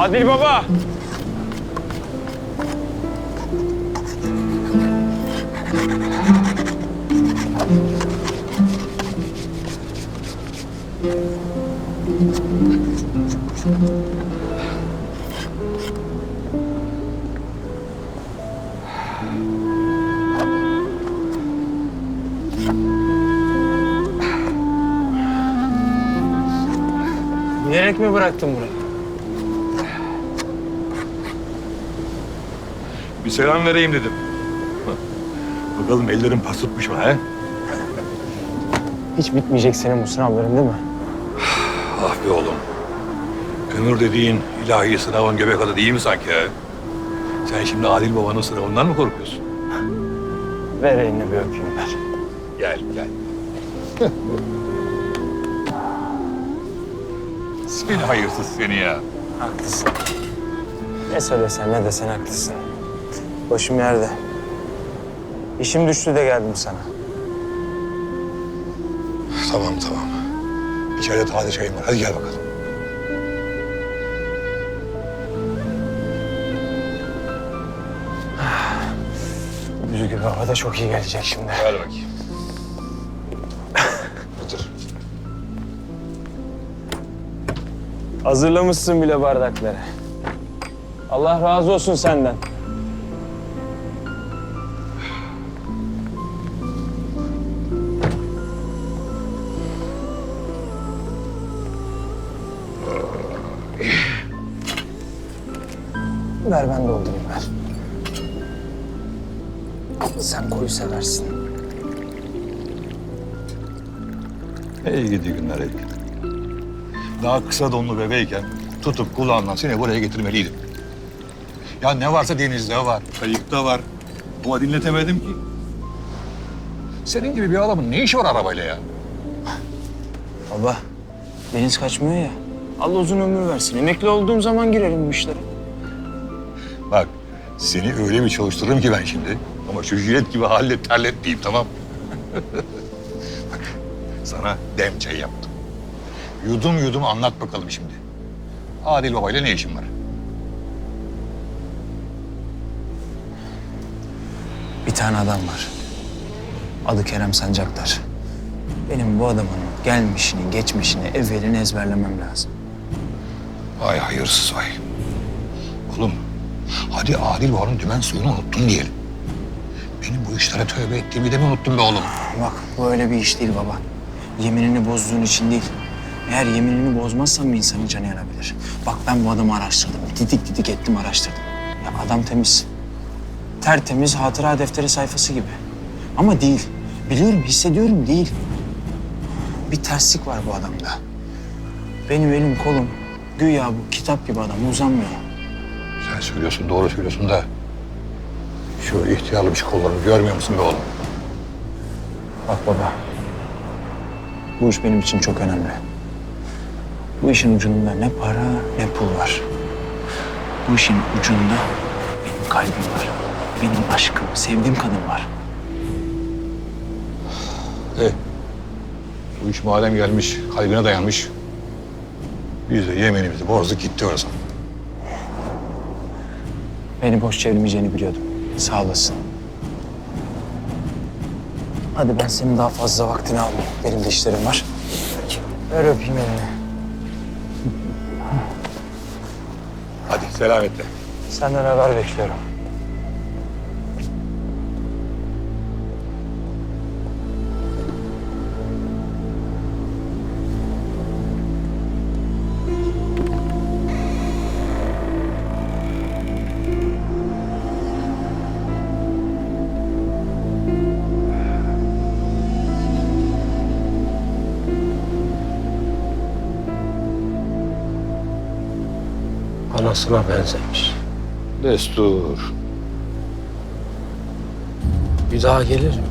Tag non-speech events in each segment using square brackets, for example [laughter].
Adil Baba. Bilerek mi bıraktın burayı? Bir selam vereyim dedim. Bakalım ellerim pas tutmuş mu he? Hiç bitmeyecek senin bu sınavların değil mi? Ah be oğlum. Ömür dediğin ilahi sınavın göbek adı değil mi sanki he? Sen şimdi Adil babanın sınavından mı korkuyorsun? Ver elini bir öpeyim ver. Gel gel. seni hayırsız seni ya. Haklısın. Ne söylesen ne desen haklısın. Başım yerde. İşim düştü de geldim sana. Tamam tamam. İçeride taze çayım var. Hadi gel bakalım. Düzgün hava da çok iyi gelecek şimdi. Gel bakayım. Otur. Hazırlamışsın bile bardakları. Allah razı olsun senden. Ver ben doldurayım ver. Sen koyu seversin. Ey gidi günler gidi. Daha kısa donlu bebeyken tutup kulağından seni buraya getirmeliydim. Ya ne varsa denizde var, kayıkta var. Ama dinletemedim ki. Senin gibi bir adamın ne işi var arabayla ya? Baba, deniz kaçmıyor ya. Allah uzun ömür versin. Emekli olduğum zaman girerim bu işlere. Bak seni öyle bir çalıştırırım ki ben şimdi. Ama şu jilet gibi hallet terlet diyeyim tamam. Bak [laughs] sana dem çay yaptım. Yudum yudum anlat bakalım şimdi. Adil babayla ne işin var? Bir tane adam var. Adı Kerem Sancaktar. Benim bu adamın gelmişini, geçmişini, evvelini ezberlemem lazım. Vay hayırsız vay. Oğlum hadi Adil babanın dümen suyunu unuttun diyelim. Benim bu işlere tövbe ettiğimi de mi unuttun be oğlum? Bak bu öyle bir iş değil baba. Yeminini bozduğun için değil. Eğer yeminini bozmazsan bir insanın canı yanabilir. Bak ben bu adamı araştırdım. Didik didik ettim araştırdım. Ya adam temiz. Tertemiz hatıra defteri sayfası gibi. Ama değil. Biliyorum, hissediyorum değil. Bir terslik var bu adamda. Benim elim kolum güya bu kitap gibi adam uzanmıyor. Söylüyorsun doğru söylüyorsun da şu ihtiyarlı bir kollarını görmüyor musun be oğlum? Bak baba. Bu iş benim için çok önemli. Bu işin ucunda ne para ne pul var. Bu işin ucunda benim kalbim var. Benim aşkım, sevdiğim kadın var. E, bu iş madem gelmiş, kalbine dayanmış. Biz de yemenimizi bozduk gitti orası. Beni boş çevirmeyeceğini biliyordum. Sağ olasın. Hadi ben senin daha fazla vaktini almayayım. Benim de işlerim var. Ver öpeyim elini. Hadi selametle. Senden haber bekliyorum. Anasına benzemiş. Destur. Bir daha gelir mi?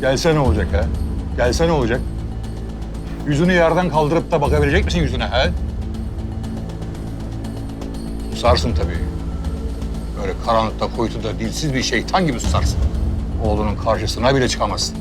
Gelse ne olacak ha? Gelse ne olacak? Yüzünü yerden kaldırıp da bakabilecek misin yüzüne ha? Susarsın tabii. Böyle karanlıkta kuytuda dilsiz bir şeytan gibi susarsın. Oğlunun karşısına bile çıkamazsın.